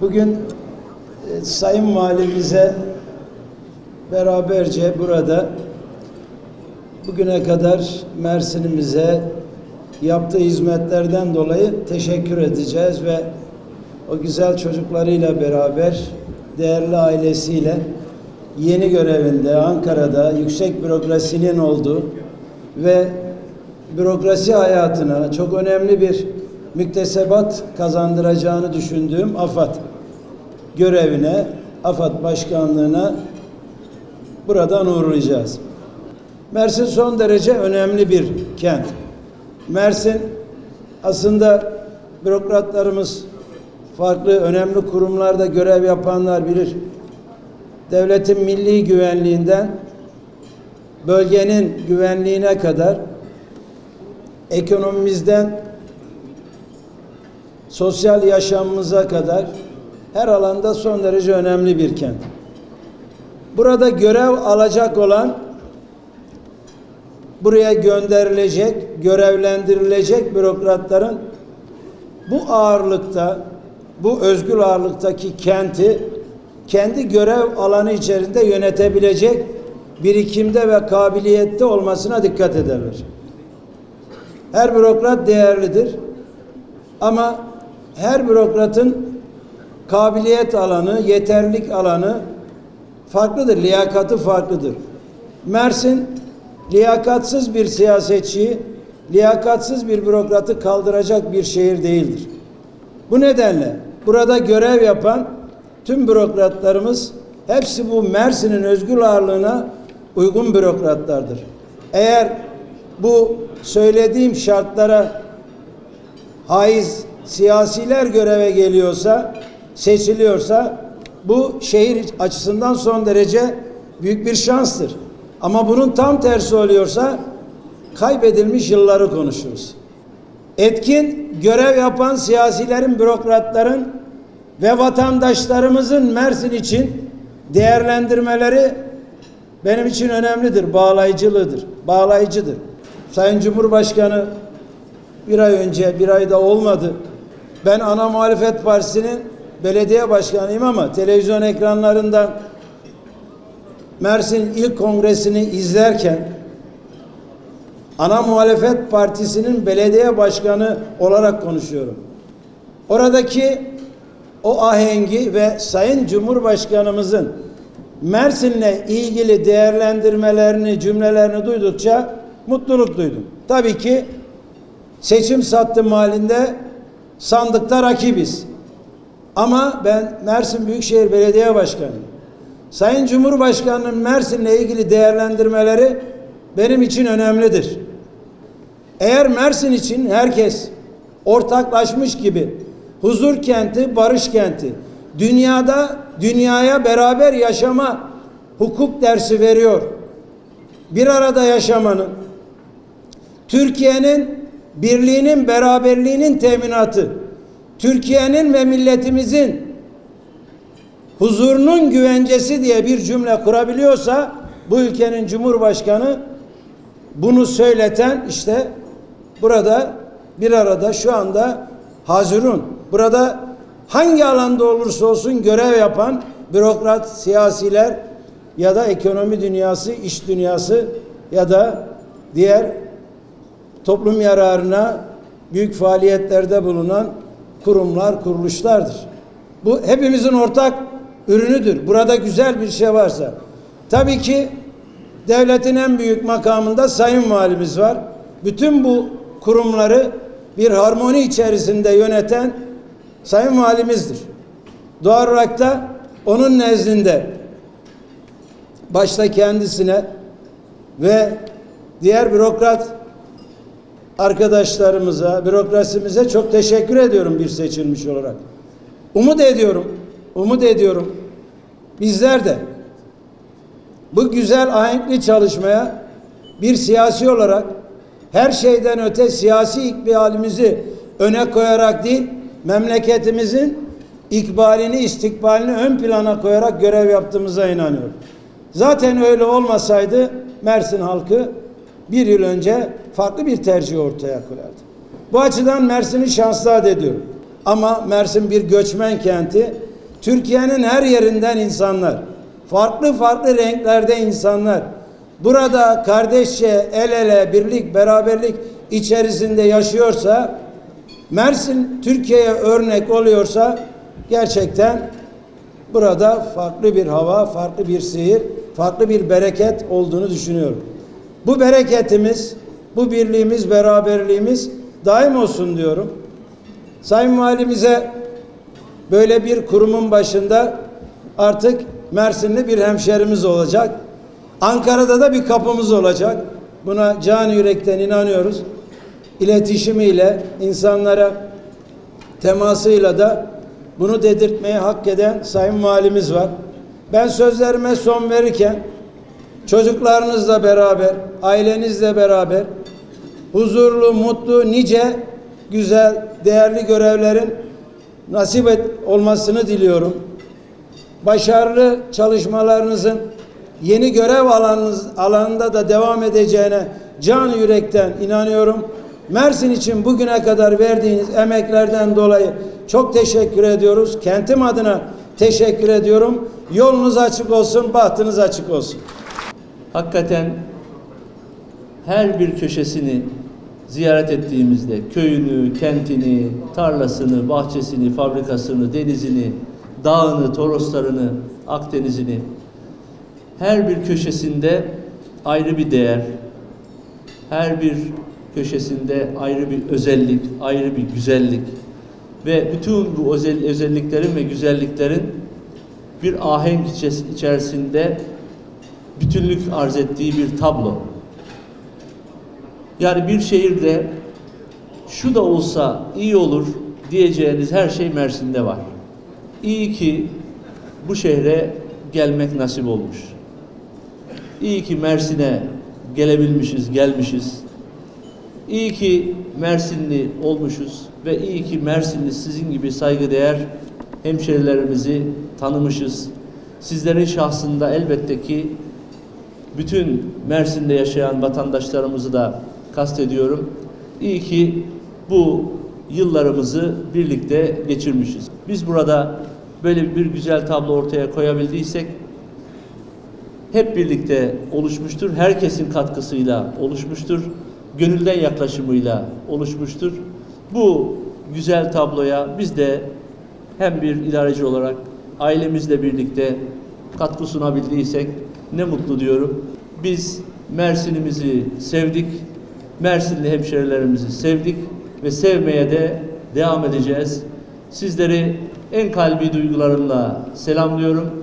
Bugün e, Sayın Valimize beraberce burada bugüne kadar Mersin'imize yaptığı hizmetlerden dolayı teşekkür edeceğiz ve o güzel çocuklarıyla beraber değerli ailesiyle yeni görevinde Ankara'da yüksek bürokrasinin olduğu ve bürokrasi hayatına çok önemli bir müktesebat kazandıracağını düşündüğüm AFAD görevine, AFAD başkanlığına buradan uğurlayacağız. Mersin son derece önemli bir kent. Mersin aslında bürokratlarımız farklı önemli kurumlarda görev yapanlar bilir. Devletin milli güvenliğinden bölgenin güvenliğine kadar ekonomimizden sosyal yaşamımıza kadar her alanda son derece önemli bir kent. Burada görev alacak olan buraya gönderilecek, görevlendirilecek bürokratların bu ağırlıkta, bu özgür ağırlıktaki kenti kendi görev alanı içerisinde yönetebilecek birikimde ve kabiliyette olmasına dikkat ederler. Her bürokrat değerlidir. Ama her bürokratın kabiliyet alanı, yeterlik alanı farklıdır. Liyakatı farklıdır. Mersin liyakatsız bir siyasetçiyi, liyakatsız bir bürokratı kaldıracak bir şehir değildir. Bu nedenle burada görev yapan tüm bürokratlarımız hepsi bu Mersin'in özgür ağırlığına uygun bürokratlardır. Eğer bu söylediğim şartlara haiz siyasiler göreve geliyorsa, seçiliyorsa bu şehir açısından son derece büyük bir şanstır. Ama bunun tam tersi oluyorsa kaybedilmiş yılları konuşuruz. Etkin görev yapan siyasilerin, bürokratların ve vatandaşlarımızın Mersin için değerlendirmeleri benim için önemlidir, bağlayıcılığıdır, bağlayıcıdır. Sayın Cumhurbaşkanı bir ay önce, bir ayda olmadı. Ben ana muhalefet partisinin belediye başkanıyım ama televizyon ekranlarından Mersin İl Kongresi'ni izlerken ana muhalefet partisinin belediye başkanı olarak konuşuyorum. Oradaki o ahengi ve Sayın Cumhurbaşkanımızın Mersin'le ilgili değerlendirmelerini, cümlelerini duydukça mutluluk duydum. Tabii ki seçim sattım halinde sandıkta rakibiz. Ama ben Mersin Büyükşehir Belediye Başkanıyım. Sayın Cumhurbaşkanı'nın Mersin'le ilgili değerlendirmeleri benim için önemlidir. Eğer Mersin için herkes ortaklaşmış gibi huzur kenti, barış kenti, dünyada dünyaya beraber yaşama hukuk dersi veriyor. Bir arada yaşamanın, Türkiye'nin birliğinin, beraberliğinin teminatı, Türkiye'nin ve milletimizin huzurunun güvencesi diye bir cümle kurabiliyorsa bu ülkenin cumhurbaşkanı bunu söyleten işte burada bir arada şu anda hazırun. Burada hangi alanda olursa olsun görev yapan bürokrat, siyasiler ya da ekonomi dünyası, iş dünyası ya da diğer toplum yararına büyük faaliyetlerde bulunan kurumlar, kuruluşlardır. Bu hepimizin ortak ürünüdür. Burada güzel bir şey varsa. Tabii ki devletin en büyük makamında sayın valimiz var. Bütün bu kurumları bir harmoni içerisinde yöneten sayın valimizdir. Doğal olarak da onun nezdinde başta kendisine ve diğer bürokrat arkadaşlarımıza, bürokrasimize çok teşekkür ediyorum bir seçilmiş olarak. Umut ediyorum, umut ediyorum. Bizler de bu güzel ahenkli çalışmaya bir siyasi olarak her şeyden öte siyasi ikbalimizi öne koyarak değil, memleketimizin ikbalini, istikbalini ön plana koyarak görev yaptığımıza inanıyorum. Zaten öyle olmasaydı Mersin halkı bir yıl önce farklı bir tercih ortaya koyardı. Bu açıdan Mersin'i şanslı ad ediyorum. Ama Mersin bir göçmen kenti Türkiye'nin her yerinden insanlar, farklı farklı renklerde insanlar burada kardeşçe el ele birlik beraberlik içerisinde yaşıyorsa Mersin Türkiye'ye örnek oluyorsa gerçekten burada farklı bir hava, farklı bir sihir, farklı bir bereket olduğunu düşünüyorum. Bu bereketimiz, bu birliğimiz, beraberliğimiz daim olsun diyorum. Sayın Valimize böyle bir kurumun başında artık Mersinli bir hemşerimiz olacak. Ankara'da da bir kapımız olacak. Buna can yürekten inanıyoruz. İletişimiyle, insanlara temasıyla da bunu dedirtmeyi hak eden Sayın Valimiz var. Ben sözlerime son verirken çocuklarınızla beraber, ailenizle beraber huzurlu, mutlu, nice güzel, değerli görevlerin nasip et olmasını diliyorum. Başarılı çalışmalarınızın yeni görev alanınız, alanında da devam edeceğine can yürekten inanıyorum. Mersin için bugüne kadar verdiğiniz emeklerden dolayı çok teşekkür ediyoruz. Kentim adına teşekkür ediyorum. Yolunuz açık olsun, bahtınız açık olsun. Hakikaten her bir köşesini ziyaret ettiğimizde köyünü, kentini, tarlasını, bahçesini, fabrikasını, denizini, dağını, toroslarını, Akdeniz'ini her bir köşesinde ayrı bir değer, her bir köşesinde ayrı bir özellik, ayrı bir güzellik ve bütün bu özel, özelliklerin ve güzelliklerin bir ahenk içerisinde bütünlük arz ettiği bir tablo. Yani bir şehirde şu da olsa iyi olur diyeceğiniz her şey Mersin'de var. İyi ki bu şehre gelmek nasip olmuş. İyi ki Mersin'e gelebilmişiz, gelmişiz. İyi ki Mersinli olmuşuz ve iyi ki Mersinli sizin gibi saygıdeğer hemşerilerimizi tanımışız. Sizlerin şahsında elbette ki bütün Mersin'de yaşayan vatandaşlarımızı da kastediyorum. İyi ki bu yıllarımızı birlikte geçirmişiz. Biz burada böyle bir güzel tablo ortaya koyabildiysek hep birlikte oluşmuştur. Herkesin katkısıyla oluşmuştur. Gönülden yaklaşımıyla oluşmuştur. Bu güzel tabloya biz de hem bir idareci olarak ailemizle birlikte katkı sunabildiysek ne mutlu diyorum. Biz Mersin'imizi sevdik. Mersinli hemşerilerimizi sevdik ve sevmeye de devam edeceğiz. Sizleri en kalbi duygularımla selamlıyorum.